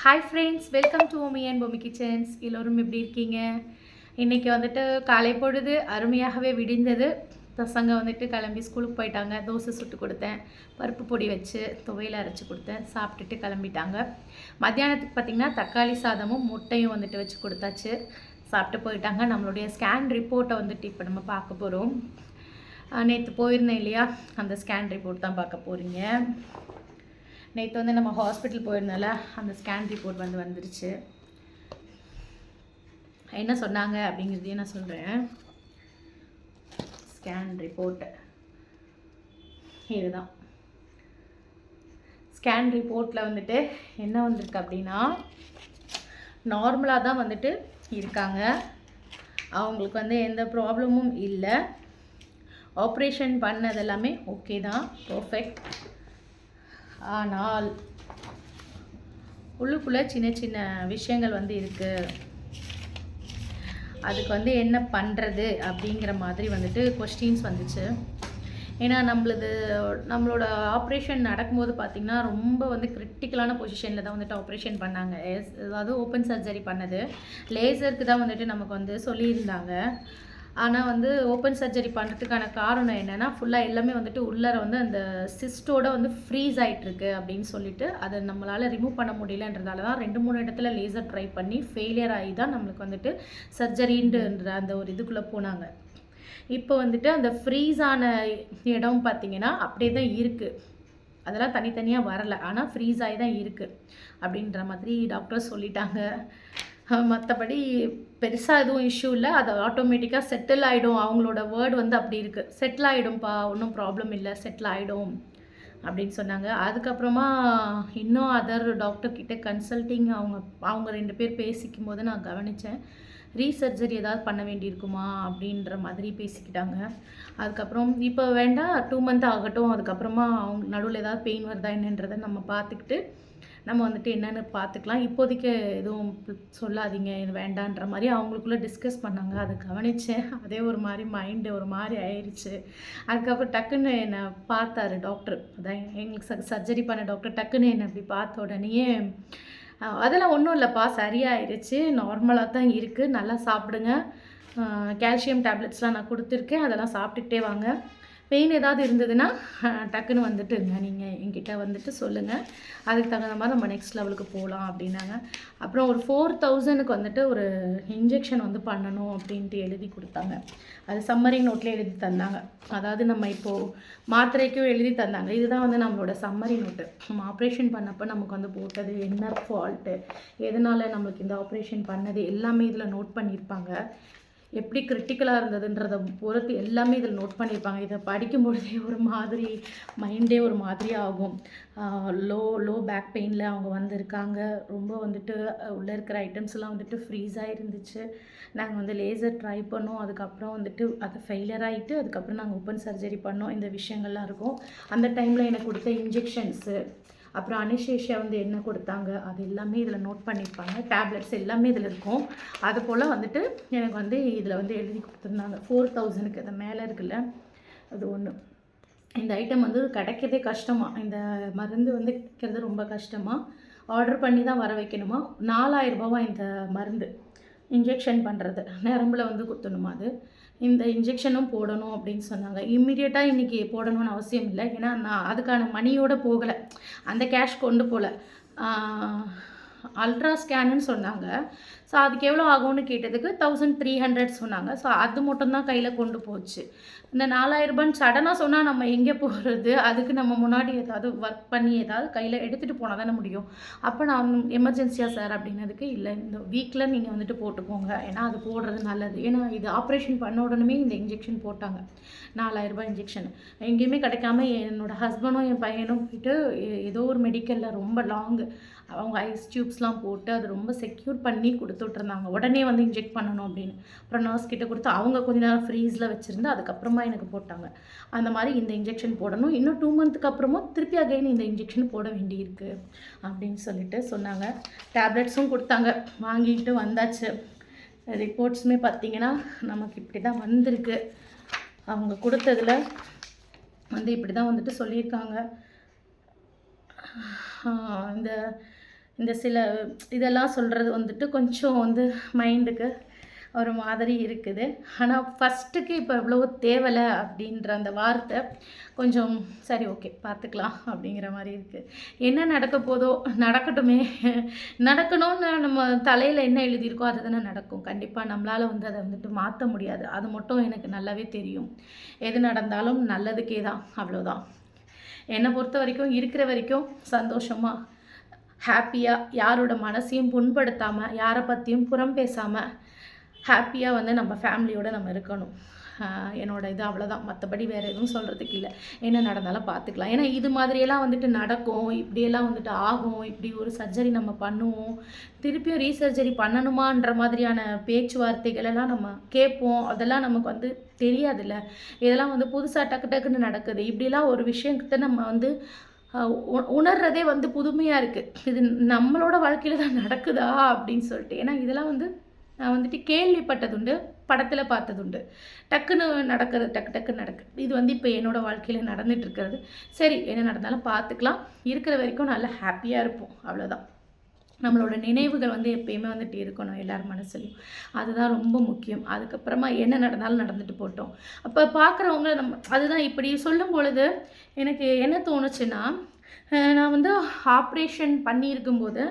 Hi friends welcome to Omi and Pomi kitchens எல்லோரும் எப்படி இருக்கீங்க? இன்றைக்கி வந்துட்டு காலை பொழுது அருமையாகவே விடிந்தது. பசங்க வந்துட்டு கிளம்பி ஸ்கூலுக்கு போயிட்டாங்க. தோசை சுட்டு கொடுத்தேன். பருப்பு பொடி வச்சு துவையில் அரைச்சி கொடுத்தேன். சாப்பிட்டுட்டு கிளம்பிட்டாங்க. மத்தியானத்துக்கு பார்த்திங்கன்னா தக்காளி சாதமும் முட்டையும் வந்துட்டு வச்சு கொடுத்தாச்சு. சாப்பிட்டு போயிட்டாங்க. நம்மளுடைய ஸ்கேன் ரிப்போர்ட்டை வந்துட்டு இப்போ நம்ம பார்க்க போகிறோம் நேற்று போயிருந்தேன் இல்லையா? அந்த ஸ்கேன் ரிப்போர்ட் தான் பார்க்க போகிறீங்க நேற்று வந்து நம்ம ஹாஸ்பிட்டல் போயிருந்தால அந்த ஸ்கேன் ரிப்போர்ட் வந்து வந்துருச்சு. என்ன சொன்னாங்க அப்படிங்கிறதையும் நான் சொல்கிறேன் ஸ்கேன் ரிப்போர்ட்டு இதுதான். ஸ்கேன் ரிப்போர்ட்டில் வந்துட்டு என்ன வந்திருக்கு அப்படின்னா நார்மலாக தான் வந்துட்டு இருக்காங்க. அவங்களுக்கு வந்து எந்த ப்ராப்ளமும் இல்லை. ஆப்ரேஷன் பண்ணது எல்லாமே ஓகே தான். பர்ஃபெக்ட் ஆனால் உள்ளுக்குள்ளே சின்ன சின்ன விஷயங்கள் வந்து இருக்குது அதுக்கு வந்து என்ன பண்ணுறது அப்படிங்கிற மாதிரி வந்துட்டு கொஸ்டின்ஸ் வந்துச்சு. ஏன்னா நம்மளது நம்மளோட ஆப்ரேஷன் நடக்கும்போது பார்த்திங்கன்னா ரொம்ப வந்து கிரிட்டிக்கலான பொசிஷனில் தான் வந்துட்டு ஆப்ரேஷன் பண்ணாங்க. எஸ் அதாவது ஓப்பன் சர்ஜரி பண்ணது. லேசருக்கு தான் வந்துட்டு நமக்கு வந்து சொல்லியிருந்தாங்க. ஆனால் வந்து ஓப்பன் சர்ஜரி பண்ணுறதுக்கான காரணம் என்னென்னா ஃபுல்லாக எல்லாமே வந்துட்டு உள்ளர வந்து அந்த சிஸ்டோட வந்து ஃப்ரீஸ் ஆகிட்டுருக்கு அப்படின்னு சொல்லிட்டு அதை நம்மளால் ரிமூவ் பண்ண முடியலன்றதால தான் ரெண்டு மூணு இடத்துல லேசர் ட்ரை பண்ணி ஃபெயிலியர் ஆகி தான் நம்மளுக்கு வந்துட்டு சர்ஜரின்ற அந்த ஒரு இதுக்குள்ளே போனாங்க. இப்போ வந்துட்டு அந்த ஃப்ரீஸ் ஆன இடம் பார்த்திங்கன்னா அப்படியே தான் இருக்குது அதெல்லாம் தனித்தனியாக வரலை. ஆனால் ஃப்ரீஸ் ஆகி தான் இருக்குது அப்படின்ற மாதிரி டாக்டர் சொல்லிட்டாங்க. மற்றபடி பெருசாக எதுவும் இஷ்யூ இல்லை. அது ஆட்டோமேட்டிக்காக செட்டில் ஆகிடும் அவங்களோட வேர்டு வந்து அப்படி இருக்குது செட்டில் ஆகிடும்ப்பா ஒன்றும் ப்ராப்ளம் இல்லை. செட்டில் ஆகிடும் அப்படின்னு சொன்னாங்க. அதுக்கப்புறமா இன்னும் அதர் டாக்டர்கிட்ட கன்சல்ட்டிங் அவங்க அவங்க ரெண்டு பேர் பேசிக்கும் போது நான் கவனித்தேன் ரீசர்ஜரி ஏதாவது பண்ண வேண்டியிருக்குமா அப்படின்ற மாதிரி பேசிக்கிட்டாங்க. அதுக்கப்புறம் இப்போ வேண்டாம் டூ மந்த் ஆகட்டும் அதுக்கப்புறமா அவங்க நடுவில் ஏதாவது பெயின் வருதா என்னன்றதை நம்ம பார்த்துக்கிட்டு நம்ம வந்துட்டு என்னென்னு பார்த்துக்கலாம். இப்போதைக்கு எதுவும் சொல்லாதீங்க இது வேண்டான்ற மாதிரி அவங்களுக்குள்ளே டிஸ்கஸ் பண்ணாங்க. அதை கவனித்தேன் அதே ஒரு மாதிரி மைண்டு ஒரு மாதிரி ஆயிடுச்சு அதுக்கப்புறம் டக்குன்னு என்னை பார்த்தாரு டாக்டர் அதான் எங்களுக்கு சர்ஜரி பண்ண டாக்டர் டக்குன்னு என்னை அப்படி பார்த்த உடனேயே அதெல்லாம் ஒன்றும் இல்லைப்பா சரியாயிருச்சு. நார்மலாக தான் இருக்குது நல்லா சாப்பிடுங்க. கால்சியம் டேப்லெட்ஸ்லாம் நான் கொடுத்துருக்கேன். அதெல்லாம் சாப்பிட்டுக்கிட்டே வாங்க. பெயின் ஏதாவது இருந்ததுன்னா டக்குன்னு வந்துட்டுங்க. நீங்கள் என்கிட்ட வந்துட்டு சொல்லுங்கள் அதுக்கு தகுந்த மாதிரி நம்ம நெக்ஸ்ட் லெவலுக்கு போகலாம் அப்படின்னாங்க. அப்புறம் ஒரு ஃபோர் தௌசண்ட்க்கு வந்துட்டு ஒரு இன்ஜெக்ஷன் வந்து பண்ணணும் அப்படின்ட்டு எழுதி கொடுத்தாங்க. அது சம்மரி நோட்லேயே எழுதி தந்தாங்க. அதாவது நம்ம இப்போது மாத்திரைக்கும் எழுதி தந்தாங்க. இதுதான் வந்து நம்மளோட சம்மரி நோட்டு நம்ம ஆப்ரேஷன் பண்ணப்போ நமக்கு வந்து போட்டது என்ன ஃபால்ட்டு எதனால் நம்மளுக்கு இந்த ஆப்ரேஷன் பண்ணது? எல்லாமே இதில் நோட் பண்ணியிருப்பாங்க. எப்படி கிரிட்டிக்கலாக இருந்ததுன்றதை பொறுத்து எல்லாமே இதில் நோட் பண்ணியிருப்பாங்க. இதை படிக்கும்பொழுதே ஒரு மாதிரி மைண்டே ஒரு மாதிரி ஆகும். லோ லோ பேக் பெயினில் அவங்க வந்திருக்காங்க. ரொம்ப வந்துட்டு உள்ளே இருக்கிற ஐட்டம்ஸ்லாம் வந்துட்டு ஃப்ரீஸாக இருந்துச்சு நாங்கள் வந்து லேசர் ட்ரை பண்ணோம். அதுக்கப்புறம் வந்துட்டு அது ஃபெயிலியர் ஆகிட்டு அதுக்கப்புறம் நாங்கள் ஓப்பன் சர்ஜரி பண்ணோம். இந்த விஷயங்கள்லாம் இருக்கும். அந்த டைமில் எனக்கு கொடுத்த இன்ஜெக்ஷன்ஸு அப்புறம் அனிஷேஷியா வந்து என்ன கொடுத்தாங்க அது எல்லாமே இதில் நோட் பண்ணியிருப்பாங்க. டேப்லெட்ஸ் எல்லாமே இதில் இருக்கும். அது போல் வந்துட்டு எனக்கு வந்து இதில் வந்து எழுதி கொடுத்துருந்தாங்க. ஃபோர் தௌசண்ட்க்கு அது மேலே இருக்குல்ல அது ஒன்று இந்த ஐட்டம் வந்து கிடைக்கிறதே கஷ்டமாக இந்த மருந்து வந்து கிடைக்கிறது ரொம்ப கஷ்டமாக ஆர்டர் பண்ணி தான் வர வைக்கணுமா? நாலாயிரரூபாவா இந்த மருந்து. இன்ஜெக்ஷன் பண்ணுறது நரம்பில் வந்து குத்தணுமா அது? இந்த இன்ஜெக்ஷனும் போடணும் அப்படின்னு சொன்னாங்க. இம்மிடியட்டாக இன்றைக்கி போடணும்னு அவசியம் இல்லை. ஏன்னா நான் அதுக்கான மணியோடு போகலை. அந்த கேஷ் கொண்டு போகல அல்ட்ரா ஸ்கேனுன்னு சொன்னாங்க. ஸோ அதுக்கு எவ்வளோ ஆகும்னு கேட்டதுக்கு தௌசண்ட் த்ரீ ஹண்ட்ரட் சொன்னாங்க. ஸோ அது மட்டும்தான் கையில் கொண்டு போச்சு. இந்த நாலாயிரரூபான்னு சடனாக சொன்னால் நம்ம எங்கே போகிறது அதுக்கு நம்ம முன்னாடி ஏதாவது ஒர்க் பண்ணி ஏதாவது கையில் எடுத்துகிட்டு போனால் தானே முடியும். அப்போ நான் எமர்ஜென்சியாக சார் அப்படின்னதுக்கு இல்லை. இந்த வீக்கில் நீங்கள் வந்துட்டு போட்டுக்கோங்க. ஏன்னா அது போடுறது நல்லது. ஏன்னா இது ஆப்ரேஷன் பண்ண உடனே இந்த இன்ஜெக்ஷன் போட்டாங்க. நாலாயிரரூபா இன்ஜெக்ஷன் எங்கேயுமே கிடைக்காம என்னோடய ஹஸ்பண்டும் என் பையனும் போயிட்டு ஏதோ ஒரு மெடிக்கலில் ரொம்ப லாங்கு அவங்க ஐஸ் டியூப்ஸ்லாம் போட்டு அது ரொம்ப செக்யூர் பண்ணி கொடுத்து விட்ருந்தாங்க உடனே வந்து இன்ஜெக்ட் பண்ணணும் அப்படின்னு. அப்புறம் நர்ஸ் கிட்ட கொடுத்து அவங்க கொஞ்ச நேரம் ஃப்ரீஸில் வச்சுருந்து அதுக்கப்புறமா எனக்கு போட்டாங்க. அந்த மாதிரி இந்த இன்ஜெக்ஷன் போடணும். இன்னும் டூ மந்த்துக்கு அப்புறமும் திருப்பி அகைன் இந்த இன்ஜெக்ஷன் போட வேண்டியிருக்கு அப்படின்னு சொல்லிட்டு சொன்னாங்க. டேப்லெட்ஸும் கொடுத்தாங்க. வாங்கிட்டு வந்தாச்சு. ரிப்போர்ட்ஸுமே பார்த்திங்கன்னா நமக்கு இப்படி தான் வந்திருக்கு. அவங்க கொடுத்ததில் வந்து இப்படி தான் வந்துட்டு சொல்லியிருக்காங்க. இந்த இந்த சில இதெல்லாம் சொல்கிறது வந்துட்டு கொஞ்சம் வந்து மைண்டுக்கு ஒரு மாதிரி இருக்குது. ஆனால் ஃபஸ்ட்டுக்கு இப்போ எவ்வளோ தேவலை அப்படின்ற அந்த வார்த்தை கொஞ்சம் சரி ஓகே பார்த்துக்கலாம் அப்படிங்கிற மாதிரி இருக்குது என்ன நடக்க போதோ நடக்கட்டுமே. நடக்கணும்னு நம்ம தலையில் என்ன எழுதியிருக்கோ அது தானே நடக்கும். கண்டிப்பாக நம்மளால் வந்து அதை வந்துட்டு மாற்ற முடியாது. அது மட்டும் எனக்கு நல்லாவே தெரியும். எது நடந்தாலும் நல்லதுக்கே தான் அவ்வளோதான் என்னை பொறுத்த வரைக்கும் இருக்கிற வரைக்கும் சந்தோஷமாக ஹாப்பியாக யாரோட மனசையும் புண்படுத்தாமல் யாரை பற்றியும் புறம் பேசாமல் ஹாப்பியாக வந்து நம்ம ஃபேமிலியோடு நம்ம இருக்கணும். என்னோடய என்னோட இது அவ்வளோதான் மற்றபடி வேறு எதுவும் சொல்கிறதுக்கு இல்லை. என்ன நடந்தாலும் பார்த்துக்கலாம் ஏன்னா இது மாதிரியெல்லாம் வந்துட்டு நடக்கும். இப்படியெல்லாம் வந்துட்டு ஆகும். இப்படி ஒரு சர்ஜரி நம்ம பண்ணுவோம். திருப்பியும் ரீசர்ஜரி பண்ணணுமான்ற மாதிரியான பேச்சுவார்த்தைகள் எல்லாம் நம்ம கேட்போம். அதெல்லாம் நமக்கு வந்து தெரியாதுல்ல. இதெல்லாம் வந்து புதுசாக டக்கு டக்குன்னு நடக்குது. இப்படிலாம் ஒரு விஷயத்தை நம்ம வந்து உணர்றதே வந்து புதுமையாக இருக்குது இது நம்மளோட வாழ்க்கையில் தான் நடக்குதா அப்படின்னு சொல்லிட்டு. ஏன்னா இதெல்லாம் வந்து நான் வந்துட்டு கேள்விப்பட்டதுண்டு படத்தில் பார்த்ததுண்டு. டக்குன்னு நடக்கிறது டக்கு டக்குன்னு நடக்கு. இது வந்து இப்போ என்னோடய வாழ்க்கையில் நடந்துட்டு இருக்கிறது. சரி என்ன நடந்தாலும் பார்த்துக்கலாம். இருக்கிற வரைக்கும் நல்லா ஹாப்பியாக இருப்போம். அவ்வளோதான் நம்மளோட நினைவுகள் வந்து எப்பயுமே வந்துட்டு இருக்கணும் எல்லார் மனசுலையும். அதுதான் ரொம்ப முக்கியம். அதுக்கப்புறமா என்ன நடந்தாலும் நடந்துட்டு போட்டோம். அப்போ பார்க்குறவங்க நம்ம அதுதான் இப்படி சொல்லும் பொழுது எனக்கு என்ன தோணுச்சுன்னா நான் வந்து ஆப்ரேஷன் பண்ணியிருக்கும்போது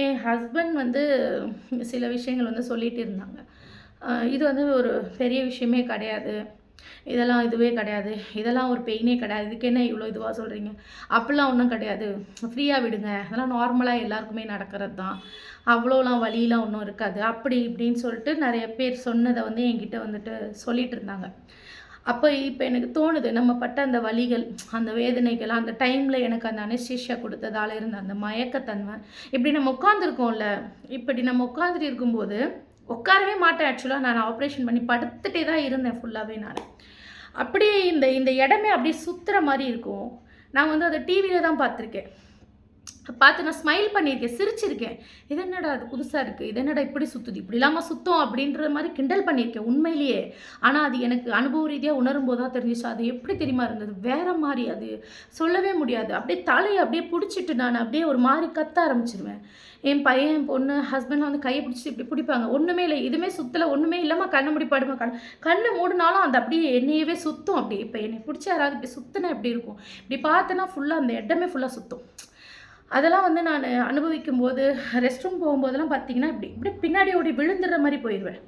என் ஹஸ்பண்ட் வந்து சில விஷயங்கள் வந்து சொல்லிகிட்டு இருந்தாங்க. இது வந்து ஒரு பெரிய விஷயமே கிடையாது. இதெல்லாம் இதுவே கிடையாது இதெல்லாம் ஒரு பெயினே கிடையாது இதுக்கு என்ன இவ்வளோ இதுவாக சொல்கிறீங்க அப்படிலாம் ஒன்றும் கிடையாது. ஃப்ரீயாக விடுங்க. அதெல்லாம் நார்மலாக எல்லாருக்குமே நடக்கிறது தான் அவ்வளோலாம் வலியெலாம் ஒன்றும் இருக்காது. அப்படி இப்படின்னு சொல்லிட்டு நிறைய பேர் சொன்னதை வந்து என்கிட்ட வந்துட்டு சொல்லிகிட்டு இருந்தாங்க. அப்போ இப்போ எனக்கு தோணுது நம்ம பட்ட அந்த வழிகள் அந்த வேதனைகள் அந்த டைமில் எனக்கு அந்த அனஸ்தீஷியா கொடுத்ததால இருந்த அந்த மயக்கத்தன்மை இப்படி நம்ம உட்காந்துருக்கோம்ல இப்படி நம்ம உட்காந்துட்டு இருக்கும்போது உட்காரவே மாட்டேன் ஆக்சுவலாக நான் ஆப்ரேஷன் பண்ணி படுத்துகிட்டே தான் இருந்தேன் ஃபுல்லாகவே நான். அப்படியே இந்த இந்த இடமே அப்படியே சுற்றுற மாதிரி இருக்கும். நான் வந்து அதை டிவியில் தான் பார்த்துருக்கேன். பார்த்து நான் ஸ்மைல் பண்ணியிருக்கேன் சிரிச்சிருக்கேன். இது என்னடா அது புதுசாக இருக்குது இது என்னடா இப்படி சுற்றுது இப்படி இல்லாமல் சுத்தம் அப்படின்ற மாதிரி கிண்டல் பண்ணியிருக்கேன் உண்மையிலேயே. ஆனால் அது எனக்கு அனுபவ ரீதியாக உணரும் போது தான் தெரிஞ்சிச்சு அது எப்படி தெரியுமா இருந்தது? வேற மாதிரி அது. சொல்லவே முடியாது. அப்படியே தலையை அப்படியே பிடிச்சிட்டு நான் அப்படியே ஒரு மாதிரி கத்த ஆரம்பிச்சிருவேன். என் பையன் என் பொண்ணு ஹஸ்பண்ட் வந்து கையை பிடிச்சி இப்படி பிடிப்பாங்க. ஒன்றுமே இல்லை. இதுவுமே சுற்றலை ஒன்றுமே இல்லாமல் கண்ணை முடி படுமா கண் கண்ணை மூடினாலும் அந்த அப்படியே என்னையவே சுற்றும் அப்படியே இப்போ என்னை பிடிச்ச யாராவது இப்படி சுத்தினா எப்படி இருக்கும்? இப்படி பார்த்தேன்னா ஃபுல்லாக அந்த இடமே ஃபுல்லாக சுத்தும். அதெல்லாம் வந்து நான் அனுபவிக்கும் போது ரெஸ்ட் ரூம் போகும்போதெல்லாம் பார்த்தீங்கன்னா இப்படி இப்படி பின்னாடி ஓடி விழுந்துடுற மாதிரி போயிடுவேன்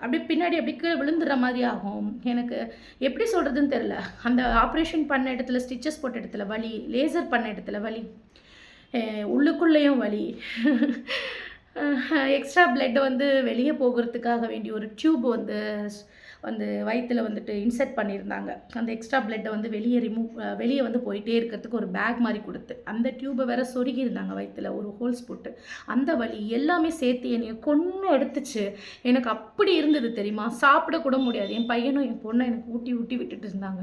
அப்படியே பின்னாடி அப்படி கீழே விழுந்துடுற மாதிரி ஆகும். எனக்கு எப்படி சொல்கிறதுன்னு தெரில அந்த ஆப்ரேஷன் பண்ண இடத்துல ஸ்டிச்சஸ் போட்ட இடத்துல வலி லேசர் பண்ண இடத்துல வலி உள்ளுக்குள்ளேயும் வலி. எக்ஸ்ட்ரா பிளட் வந்து வெளியே போகிறதுக்காக வேண்டிய ஒரு டியூப் வந்து வந்து வயிற்றில் வந்துட்டு இன்செர்ட் பண்ணியிருந்தாங்க. அந்த எக்ஸ்ட்ரா பிளட்டை வந்து வெளியே ரிமூவ் வெளியே வந்து போயிட்டே இருக்கிறதுக்கு ஒரு பேக் மாதிரி கொடுத்து அந்த டியூபை வேற சொருகி இருந்தாங்க வயித்துல ஒரு ஹோல்ஸ் போட்டு. அந்த வழி எல்லாமே சேர்த்து என்னையை கொன்று எடுத்துச்சு எனக்கு அப்படி இருந்தது தெரியுமா? சாப்பிட கூட முடியாது. என் பையனும் என் பொண்ணும் எனக்கு ஊட்டி ஊட்டி விட்டுட்டு இருந்தாங்க.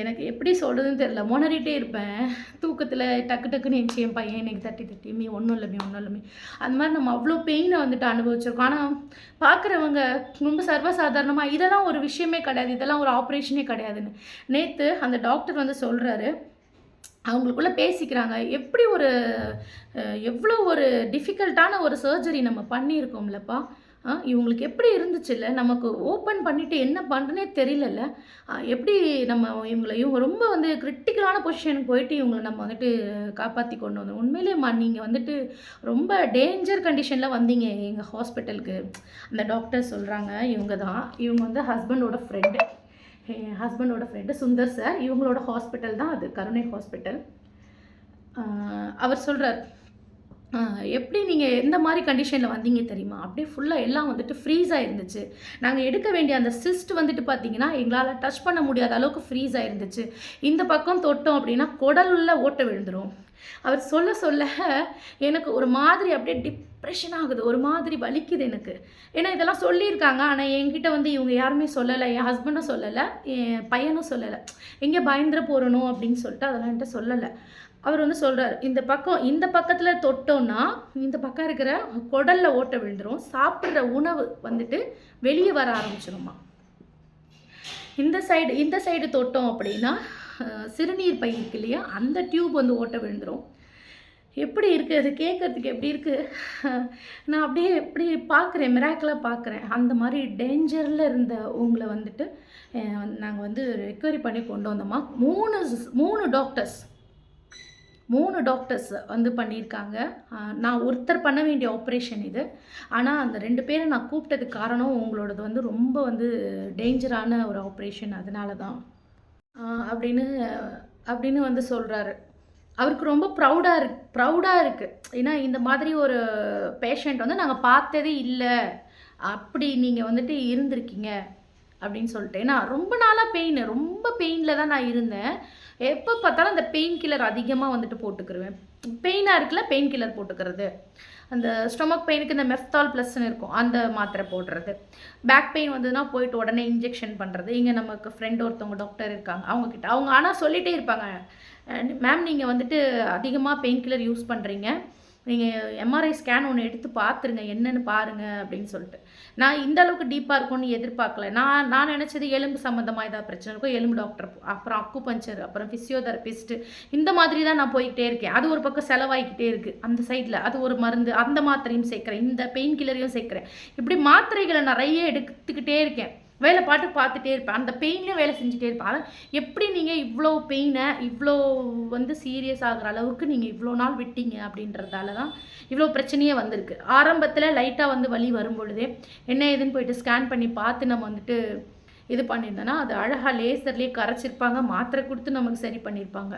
எனக்கு எப்படி சொல்கிறதுன்னு தெரியல. முனறிட்டே இருப்பேன். தூக்கத்தில் டக்கு டக்குன்னு எஞ்சி என் பையன் எனக்கு தட்டி தட்டி மீ ஒன்றும் இல்லைமே ஒன்றும் இல்லைமே அந்த மாதிரி நம்ம அவ்வளோ பெயினை வந்துட்டு அனுபவிச்சிருக்கோம். ஆனால் பார்க்குறவங்க ரொம்ப சர்வசாதாரணமாக இதெல்லாம் ஒரு விஷயமே கிடையாது. இதெல்லாம் ஒரு ஆப்ரேஷனே கிடையாதுன்னு. நேற்று அந்த டாக்டர் வந்து சொல்கிறாரு அவங்களுக்குள்ள பேசிக்கிறாங்க. எப்படி ஒரு எவ்வளோ ஒரு டிஃபிகல்ட்டான ஒரு சர்ஜரி நம்ம பண்ணியிருக்கோம்லப்பா. இவங்களுக்கு எப்படி இருந்துச்சுல்ல? நமக்கு ஓப்பன் பண்ணிவிட்டு என்ன பண்ணுறனே தெரியலல்ல. எப்படி நம்ம இவங்களை இவங்க ரொம்ப வந்து கிரிட்டிக்கலான பொசிஷனுக்கு போயிட்டு இவங்களை நம்ம வந்துட்டு காப்பாற்றி கொண்டு வந்தோம். உண்மையிலேயேம்மா நீங்கள் வந்துட்டு ரொம்ப டேஞ்சர் கண்டிஷனில் வந்தீங்க. எங்கள் ஹாஸ்பிட்டலுக்கு அந்த டாக்டர் சொல்கிறாங்க இவங்க தான் இவங்க வந்து ஹஸ்பண்டோட ஃப்ரெண்டு என் ஹஸ்பண்டோட ஃப்ரெண்டு சுந்தர் சார் இவங்களோட ஹாஸ்பிட்டல் தான் அது கருணை ஹாஸ்பிட்டல் அவர் சொல்கிறார் எப்படி நீங்கள் எந்த மாதிரி கண்டிஷனில் வந்தீங்க தெரியுமா? அப்படியே ஃபுல்லாக எல்லாம் வந்துட்டு ஃப்ரீஸாக இருந்துச்சு நாங்கள் எடுக்க வேண்டிய அந்த சிஸ்ட் வந்துட்டு பார்த்தீங்கன்னா எங்களால் டச் பண்ண முடியாத அளவுக்கு ஃப்ரீஸாக இருந்துச்சு இந்த பக்கம் தொட்டோம் அப்படின்னா குடல்ல ஓட்ட விழுந்துடும் அவர் சொல்ல சொல்ல எனக்கு ஒரு மாதிரி அப்படியே டிப்ரெஷன் ஆகுது. ஒரு மாதிரி வலிக்குது எனக்கு. ஏன்னா இதெல்லாம் சொல்லியிருக்காங்க. ஆனால் என்கிட்ட வந்து இவங்க யாருமே சொல்லலை. என் ஹஸ்பண்டும் சொல்லலை. என் பையனும் சொல்லலை. எங்கே பயந்துட போகிறணும் அப்படின்னு சொல்லிட்டு அதெல்லாம் என்கிட்ட சொல்லலை. அவர் வந்து சொல்கிறார் இந்த பக்கம் இந்த பக்கத்தில் தொட்டோம்னா இந்த பக்கம் இருக்கிற குடலில் ஓட்ட விழுந்துரும் சாப்பிட்ற உணவு வந்துட்டு வெளியே வர ஆரம்பிச்சிருமா? இந்த சைடு இந்த சைடு தொட்டோம் அப்படின்னா சிறுநீர் பை இருக்கு இல்லையா அந்த டியூப் வந்து ஓட்ட விழுந்துடும் எப்படி இருக்குது அது கேட்குறதுக்கு எப்படி இருக்குது நான் அப்படியே எப்படி பார்க்குறேன் மிராக்கலாக பார்க்குறேன். அந்த மாதிரி டேஞ்சரில் இருந்த உங்களை வந்துட்டு நாங்கள் வந்து ரெக்கவரி பண்ணி கொண்டு வந்தோமா? மூணு மூணு டாக்டர்ஸ் மூணு டாக்டர்ஸ் வந்து பண்ணியிருக்காங்க. நான் ஒருத்தர் பண்ண வேண்டிய ஆப்ரேஷன் இது. ஆனால் அந்த ரெண்டு பேரை நான் கூப்பிட்டதுக்கு காரணம் உங்களோடது வந்து ரொம்ப வந்து டேஞ்சரான ஒரு ஆப்ரேஷன் அதனால தான் அப்படின்னு அப்படின்னு வந்து சொல்கிறாரு அவருக்கு ரொம்ப ப்ரௌடாக இருக்கு ப்ரௌடாக இருக்குது ஏன்னா இந்த மாதிரி ஒரு பேஷண்ட் வந்து நாங்கள் பார்த்ததே இல்லை. அப்படி நீங்கள் வந்துட்டு இருந்திருக்கீங்க. அப்படின்னு சொல்லிட்டு. ஏன்னா ரொம்ப நாளாக பெயின் ரொம்ப பெயினில் தான் நான் இருந்தேன். எப்போ பார்த்தாலும் அந்த பெயின் கில்லர் அதிகமாக வந்துட்டு போட்டுக்கிருவேன். பெயினாக இருக்குல்ல பெயின் கில்லர் போட்டுக்கிறது. அந்த ஸ்டொமக் பெயினுக்கு இந்த மெஃப்தால் ப்ளஸ்ன்னு இருக்கும் அந்த மாத்திரை போடுறது. பேக் பெயின் வந்ததுன்னா போயிட்டு உடனே இன்ஜெக்ஷன் பண்ணுறது இங்கே நமக்கு ஃப்ரெண்ட் ஒருத்தவங்க டாக்டர் இருக்காங்க அவங்கக்கிட்ட அவங்க ஆனால் சொல்லிகிட்டே இருப்பாங்க. மேம் நீங்கள் வந்துட்டு அதிகமாக பெயின் கில்லர் யூஸ் பண்ணுறீங்க நீங்கள் எம்ஆர்ஐ ஸ்கேன் ஒன்று எடுத்து பார்த்துருங்க என்னென்னு பாருங்க அப்படின்னு சொல்லிட்டு. நான் இந்த அளவுக்கு டீப்பாக இருக்கும்னு எதிர்பார்க்கல. நான் நான் நினச்சது எலும்பு சம்மந்தமாக ஏதாவது பிரச்சனை இருக்கும் எலும்பு டாக்டர் அப்புறம் அக்குபஞ்சர் அப்புறம் ஃபிசியோதெரபிஸ்ட்டு இந்த மாதிரி தான் நான் போய்கிட்டே இருக்கேன். அது ஒரு பக்கம் செலவாகிக்கிட்டே இருக்குது அந்த சைடில் அது ஒரு மருந்து அந்த மாத்திரையும் சேர்க்குறேன். இந்த பெயின் கில்லரையும் சேர்க்குறேன். இப்படி மாத்திரைகளை நிறைய எடுத்துக்கிட்டே இருக்கேன். வேலை பாட்டு பார்த்துட்டே இருப்பேன். அந்த பெயின்லேயும் வேலை செஞ்சுட்டே இருப்பேன். ஆனால் எப்படி நீங்கள் இவ்வளோ பெயினை இவ்வளோ வந்து சீரியஸ் ஆகிற அளவுக்கு நீங்கள் இவ்வளோ நாள் விட்டீங்க அப்படின்றதால தான் இவ்வளோ பிரச்சனையே வந்திருக்கு. ஆரம்பத்தில் லைட்டாக வந்து வலி வரும் பொழுதே என்ன ஏதுன்னு போயிட்டு ஸ்கேன் பண்ணி பார்த்து நம்ம வந்துட்டு இது பண்ணியிருந்தோன்னா அது அழகாக லேசர்லேயே கரைச்சிருப்பாங்க மாத்திரை கொடுத்து நமக்கு சரி பண்ணியிருப்பாங்க.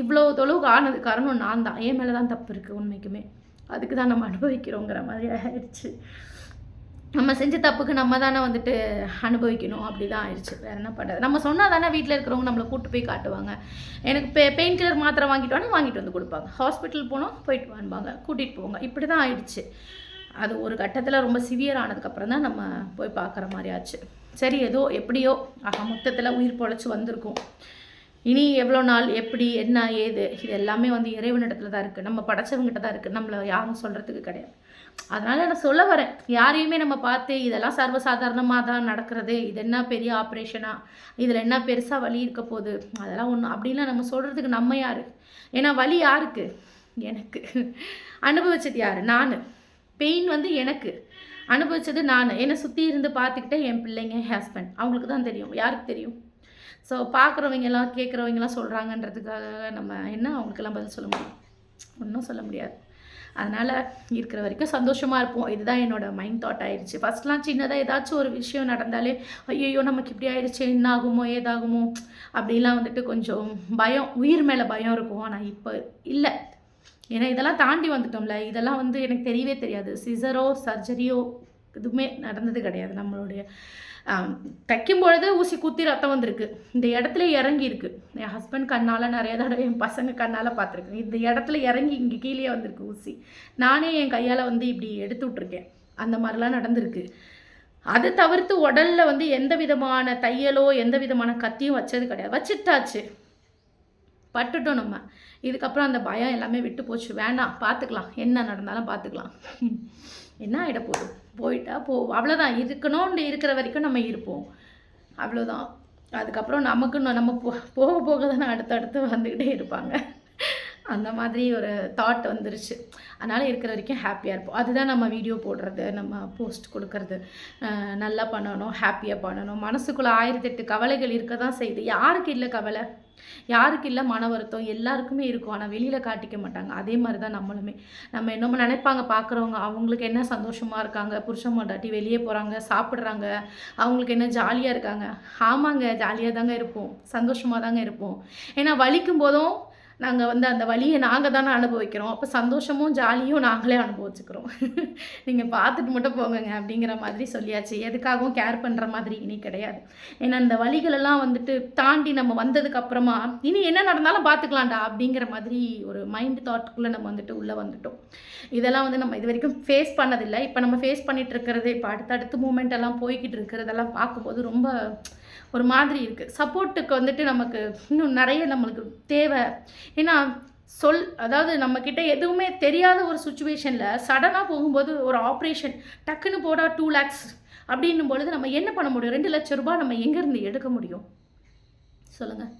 இவ்வளோ தொழுவுக்கு ஆனது காரணம் நான் தான். என் மேலே தான் தப்பு இருக்குது உண்மைக்குமே. அதுக்கு தான் நம்ம அனுபவிக்கிறோங்கிற மாதிரி ஆயிடுச்சு. நம்ம செஞ்ச தப்புக்கு நம்ம தானே வந்துட்டு அனுபவிக்கணும். அப்படி தான் ஆயிடுச்சு. வேறு என்ன பண்ணுறது நம்ம சொன்னால் தானே வீட்டில் இருக்கிறவங்க நம்மளை கூட்டு போய் காட்டுவாங்க. எனக்கு பெ பெயின் கில்லர் மாத்திரை வாங்கிட்டு வாங்கிட்டு வந்து கொடுப்பாங்க. ஹாஸ்பிட்டல் போனோம் போயிட்டு வாங்குவாங்க கூட்டிகிட்டு போவாங்க. இப்படி தான் ஆயிடுச்சு. அது ஒரு கட்டத்தில் ரொம்ப சிவியர் ஆனதுக்கப்புறம் தான் நம்ம போய் பார்க்குற மாதிரி ஆச்சு. சரி ஏதோ எப்படியோ ஆக மொத்தத்தில் உயிர் பொழைச்சி வந்திருக்கும். இனி எவ்வளோ நாள் எப்படி என்ன ஏது இது எல்லாமே வந்து இறைவனிடத்துல தான் இருக்குது நம்ம படைச்சவங்ககிட்ட தான் இருக்குது நம்மளை யாரும் சொல்கிறதுக்கு கிடையாது. அதனால் நான் சொல்ல வரேன். யாரையுமே நம்ம பார்த்து இதெல்லாம் சர்வசாதாரணமாக தான் நடக்கிறது. இது என்ன பெரிய ஆப்ரேஷனாக இதில் என்ன பெருசாக வலி இருக்க போகுது? அதெல்லாம் ஒன்று அப்படின்லாம் நம்ம சொல்கிறதுக்கு நம்ம யார்? ஏன்னா வலி யாருக்கு? எனக்கு. அனுபவிச்சது யார்? நான். பெயின் வந்து எனக்கு. அனுபவிச்சது நான். என்னை சுற்றி இருந்து பார்த்துக்கிட்டே என் பிள்ளைங்க ஹஸ்பண்ட் அவங்களுக்கு தான் தெரியும். யாருக்கு தெரியும்? ஸோ பார்க்குறவங்கெல்லாம் கேட்குறவங்கெல்லாம் சொல்கிறாங்கன்றதுக்காக நம்ம என்ன அவங்களுக்கெல்லாம் பதில் சொல்ல முடியும்? ஒன்றும் சொல்ல முடியாது. அதனால் இருக்கிற வரைக்கும் சந்தோஷமாக இருப்போம். இதுதான் என்னோடய மைண்ட் தாட் ஆயிடுச்சு ஃபஸ்ட்லாம் சின்னதாக ஏதாச்சும் ஒரு விஷயம் நடந்தாலே ஐயோ நமக்கு இப்படி ஆயிடுச்சு என்ன ஆகுமோ ஏதாகுமோ அப்படிலாம் வந்துட்டு கொஞ்சம் பயம் உயிர் மேலே பயம் இருக்கும். ஆனால் இப்போ இல்லை. ஏன்னா இதெல்லாம் தாண்டி வந்துட்டோம்ல. இதெல்லாம் வந்து எனக்கு தெரியவே தெரியாது. சிசரோ சர்ஜரியோ எதுவுமே நடந்தது கிடையாது நம்மளுடைய தைக்கும் பொழுது ஊசி குத்தி ரத்தம் வந்திருக்கு. இந்த இடத்துல இறங்கி இருக்கு. என் ஹஸ்பண்ட் கண்ணால் நிறைய தடவை என் பசங்க கண்ணால் பார்த்துருக்கேன். இந்த இடத்துல இறங்கி இங்கே கீழே வந்திருக்கு ஊசி. நானே என் கையால் வந்து இப்படி எடுத்து விட்ருக்கேன் அந்த மாதிரிலாம் நடந்திருக்கு. அது தவிர்த்து உடலில் வந்து எந்த விதமான தையலோ எந்த விதமான கத்தியும் வச்சது கிடையாது. வச்சுட்டாச்சு. பட்டுட்டோம் நம்ம. இதுக்கப்புறம் அந்த பயம் எல்லாமே விட்டு போச்சு. வேண்டாம் பார்த்துக்கலாம். என்ன நடந்தாலும் பார்த்துக்கலாம். என்ன ஆகிட போகுது? போயிட்டா போ அவ்வளோதான் இருக்கணும்னு இருக்கிற வரைக்கும் நம்ம இருப்போம். அவ்வளோதான் அதுக்கப்புறம் நமக்கு நம்ம போ போக போக தானே அடுத்தடுத்து வந்துக்கிட்டே இருப்பாங்க. அந்த மாதிரி ஒரு தாட் வந்துருச்சு. அதனால் இருக்கிற வரைக்கும் ஹாப்பியாக இருப்போம். அதுதான் நம்ம வீடியோ போடுறது நம்ம போஸ்ட் கொடுக்கறது. நல்லா பண்ணணும் ஹாப்பியாக பண்ணணும். மனசுக்குள்ளே ஆயிரத்தெட்டு கவலைகள் இருக்க தான் செய்யுது யாருக்கு இல்லை கவலை? யாருக்கு இல்லை மன வருத்தம் எல்லாருக்குமே இருக்கும். ஆனால் வெளியில் காட்டிக்க மாட்டாங்க. அதே மாதிரி தான் நம்மளுமே. நம்ம என்னமோ நினைப்பாங்க பார்க்குறவங்க அவங்களுக்கு என்ன சந்தோஷமாக இருக்காங்க? புருஷன் மாட்டாட்டி வெளியே போகிறாங்க சாப்பிட்றாங்க. அவங்களுக்கு என்ன ஜாலியாக இருக்காங்க? ஆமாங்க ஜாலியாக தாங்க இருப்போம். சந்தோஷமாக தாங்க இருப்போம். ஏன்னா வலிக்கும் போதும் நாங்கள் வந்து அந்த வழியை நாங்கள் தானே அனுபவிக்கிறோம். அப்போ சந்தோஷமும் ஜாலியும் நாங்களே அனுபவிச்சுக்கிறோம். நீங்கள் பார்த்துட்டு மட்டும் போங்கங்க அப்படிங்கிற மாதிரி சொல்லியாச்சு. எதுக்காகவும் கேர் பண்ணுற மாதிரி இனி கிடையாது. ஏன்னா இந்த வழிகளெல்லாம் வந்துட்டு தாண்டி நம்ம வந்ததுக்கப்புறமா இனி என்ன நடந்தாலும் பார்த்துக்கலாம்டா அப்படிங்கிற மாதிரி ஒரு மைண்ட் தாட்டுக்குள்ளே நம்ம வந்துட்டு உள்ளே வந்துட்டோம். இதெல்லாம் வந்து நம்ம இது வரைக்கும் ஃபேஸ் பண்ணதில்லை. இப்போ நம்ம ஃபேஸ் பண்ணிகிட்டு இருக்கிறது இப்போ அடுத்தடுத்து மூமெண்ட் எல்லாம் போய்கிட்டு இருக்கிறதெல்லாம் பார்க்கும்போது ரொம்ப ஒரு மாதிரி இருக்குது சப்போர்ட்டுக்கு வந்துட்டு நமக்கு இன்னும் நிறைய நம்மளுக்கு தேவை. ஏன்னா சொல் அதாவது நம்மக்கிட்ட எதுவுமே தெரியாத ஒரு சுச்சுவேஷனில் சடனாக போகும்போது ஒரு ஆப்ரேஷன் டக்குன்னு போடா டூ லேக்ஸ் அப்படின்னும் பொழுது நம்ம என்ன பண்ண முடியும்? ரெண்டு லட்ச ரூபாய் நம்ம எங்கேருந்து எடுக்க முடியும்? சொல்லுங்கள்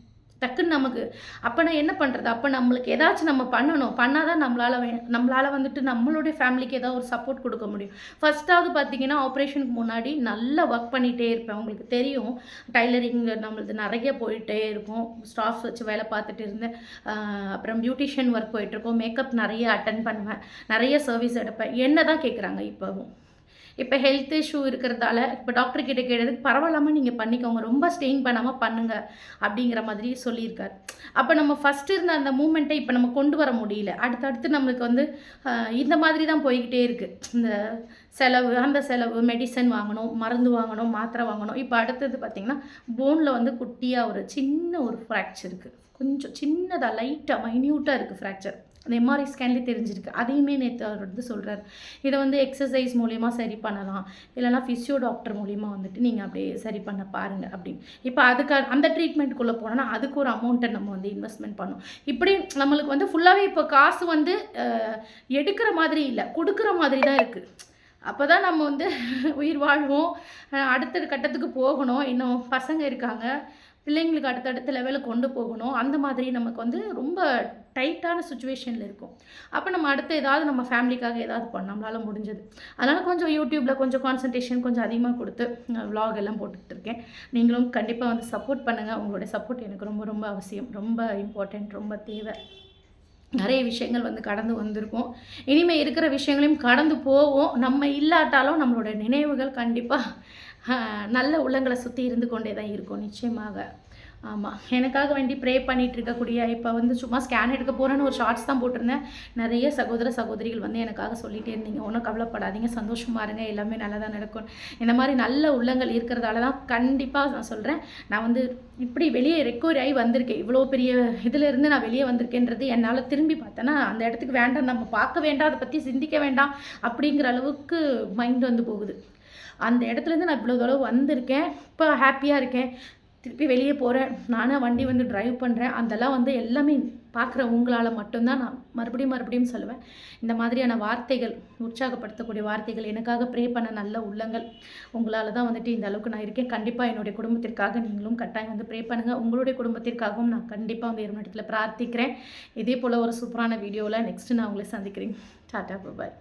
டக்குன்னு நமக்கு அப்போ நான் என்ன பண்ணுறது அப்போ நம்மளுக்கு ஏதாச்சும் நம்ம பண்ணணும். பண்ணால் தான் நம்மளால் வே நம்மளால் வந்துட்டு நம்மளுடைய ஃபேமிலிக்கு ஏதாவது ஒரு சப்போர்ட் கொடுக்க முடியும். ஃபஸ்ட்டாவது பார்த்தீங்கன்னா ஆப்ரேஷனுக்கு முன்னாடி நல்லா ஒர்க் பண்ணிகிட்டே இருப்பேன். உங்களுக்கு தெரியும். டைலரிங் நம்மளது நிறைய போயிட்டே இருக்கும். ஸ்டாஃப்ஸ் வச்சு வேலை பார்த்துட்டு இருந்தேன். அப்புறம் பியூட்டிஷியன் ஒர்க் போயிட்டுருக்கோம் மேக்கப் நிறைய அட்டன் பண்ணுவேன். நிறைய சர்வீஸ் எடுப்பேன். என்ன தான் கேட்குறாங்க இப்போவும். இப்போ ஹெல்த் இஷ்யூ இருக்கிறதால இப்போ டாக்டர் கிட்ட கேட்டதுக்கு பரவாயில்லாமல் நீங்கள் பண்ணிக்கோங்க ரொம்ப ஸ்டெயின் பண்ணாமல் பண்ணுங்க அப்படிங்கிற மாதிரி சொல்லியிருக்காரு. அப்போ நம்ம ஃபஸ்ட்டு இருந்த அந்த மூமெண்ட்டை இப்போ நம்ம கொண்டு வர முடியல. அடுத்தடுத்து நம்மளுக்கு வந்து இந்த மாதிரி தான் போய்கிட்டே இருக்குது இந்த செலவு அந்த செலவு மெடிசன் வாங்கணும் மருந்து வாங்கணும் மாத்திரை வாங்கணும். இப்போ அடுத்தது பார்த்திங்கன்னா போனில் வந்து குட்டியாக ஒரு சின்ன ஒரு ஃப்ராக்சர் இருக்குது கொஞ்சம் சின்னதாக லைட்டாக மைன்யூட்டாக இருக்குது ஃப்ராக்சர் அந்த எம்ஆர்ஐ ஸ்கேன்லேயே தெரிஞ்சிருக்கு. அதையுமே நேற்று அவர் வந்து சொல்கிறார் இதை வந்து எக்ஸசைஸ் மூலிமா சரி பண்ணலாம். இல்லைனா ஃபிசியோ டாக்டர் மூலிமா வந்துட்டு நீங்கள் அப்படியே சரி பண்ண பாருங்கள் அப்படின்னு. இப்போ அதுக்கு அந்த ட்ரீட்மெண்ட்டுக்குள்ளே போனோன்னா அதுக்கு ஒரு அமௌண்ட்டை நம்ம வந்து இன்வெஸ்ட்மெண்ட் பண்ணணும். இப்படி நம்மளுக்கு வந்து ஃபுல்லாகவே இப்போ காசு வந்து எடுக்கிற மாதிரி இல்லை. கொடுக்குற மாதிரி தான் இருக்குது அப்போ தான் நம்ம வந்து உயிர் வாழ்வோம். அடுத்த கட்டத்துக்கு போகணும். இன்னும் பசங்க இருக்காங்க. பிள்ளைங்களுக்கு அடுத்தடுத்த லெவலுக்கு கொண்டு போகணும். அந்த மாதிரி நமக்கு வந்து ரொம்ப டைட்டான சுச்சுவேஷனில் இருக்கும். அப்போ நம்ம அடுத்து ஏதாவது நம்ம ஃபேமிலிக்காக ஏதாவது பண்ண நம்மளால் முடிஞ்சது. அதனால் கொஞ்சம் யூடியூப்பில் கொஞ்சம் கான்சன்ட்ரேஷன் கொஞ்சம் அதிகமாக கொடுத்து விலாக் எல்லாம் போட்டுட்டு இருக்கேன். நீங்களும் கண்டிப்பாக வந்து சப்போர்ட் பண்ணுங்கள் உங்களுடைய சப்போர்ட் எனக்கு ரொம்ப ரொம்ப அவசியம். ரொம்ப இம்பார்ட்டண்ட் ரொம்ப தேவை. நிறைய விஷயங்கள் வந்து கடந்து வந்திருக்கும். இனிமேல் இருக்கிற விஷயங்களையும் கடந்து போவோம். நம்ம இல்லாட்டாலும் நம்மளோட நினைவுகள் கண்டிப்பாக நல்ல உள்ளங்களை சுற்றி இருந்து கொண்டே தான் இருக்கும் நிச்சயமாக. ஆமாம் எனக்காக வேண்டி ப்ரே பண்ணிகிட்டு இருக்கக்கூடிய இப்போ வந்து சும்மா ஸ்கேன் எடுக்க போகிறேன்னு ஒரு ஷார்ட்ஸ் தான் போட்டிருந்தேன். நிறைய சகோதர சகோதரிகள் வந்து எனக்காக சொல்லிகிட்டே இருந்தீங்க. ஒன்றும் கவலைப்படாதீங்க. சந்தோஷமாக இருங்க. எல்லாமே நல்லதாக நடக்கும். இந்த மாதிரி நல்ல உள்ளங்கள் இருக்கிறதால தான் கண்டிப்பாக நான் சொல்கிறேன் நான் வந்து இப்படி வெளியே ரெக்கவரி ஆகி வந்திருக்கேன். இவ்வளோ பெரிய இதுலேருந்து நான் வெளியே வந்திருக்கேன்றது என்னால் திரும்பி பார்த்தேன்னா அந்த இடத்துக்கு வேண்டாம். நம்ம பார்க்க வேண்டாம். அதை பற்றி சிந்திக்க வேண்டாம். அப்படிங்கிற அளவுக்கு மைண்ட் வந்து போகுது. அந்த இடத்துலேருந்து நான் இவ்வளோ தூரம் வந்திருக்கேன். இப்போ ஹாப்பியாக இருக்கேன். திருப்பி வெளியே போகிறேன் நானாக வண்டி வந்து டிரைவ் பண்ணுறேன் அதெல்லாம் வந்து எல்லாமே பார்க்குற உங்களால் மட்டும்தான் நான் மறுபடியும் மறுபடியும் சொல்லுவேன். இந்த மாதிரியான வார்த்தைகள் உற்சாகப்படுத்தக்கூடிய வார்த்தைகள் எனக்காக ப்ரே பண்ண நல்ல உள்ளங்கள் உங்களால் தான் வந்துட்டு இந்த அளவுக்கு நான் இருக்கேன். கண்டிப்பாக என்னுடைய குடும்பத்திற்காக நீங்களும் கட்டாயம் வந்து ப்ரே பண்ணுங்கள் உங்களுடைய குடும்பத்திற்காகவும் நான் கண்டிப்பாக வந்து இடத்துல பிரார்த்திக்கிறேன். இதே போல் ஒரு சூப்பரான வீடியோவில் நெக்ஸ்ட்டு நான் உங்களை சந்திக்கிறேன். டாட்டா பாய்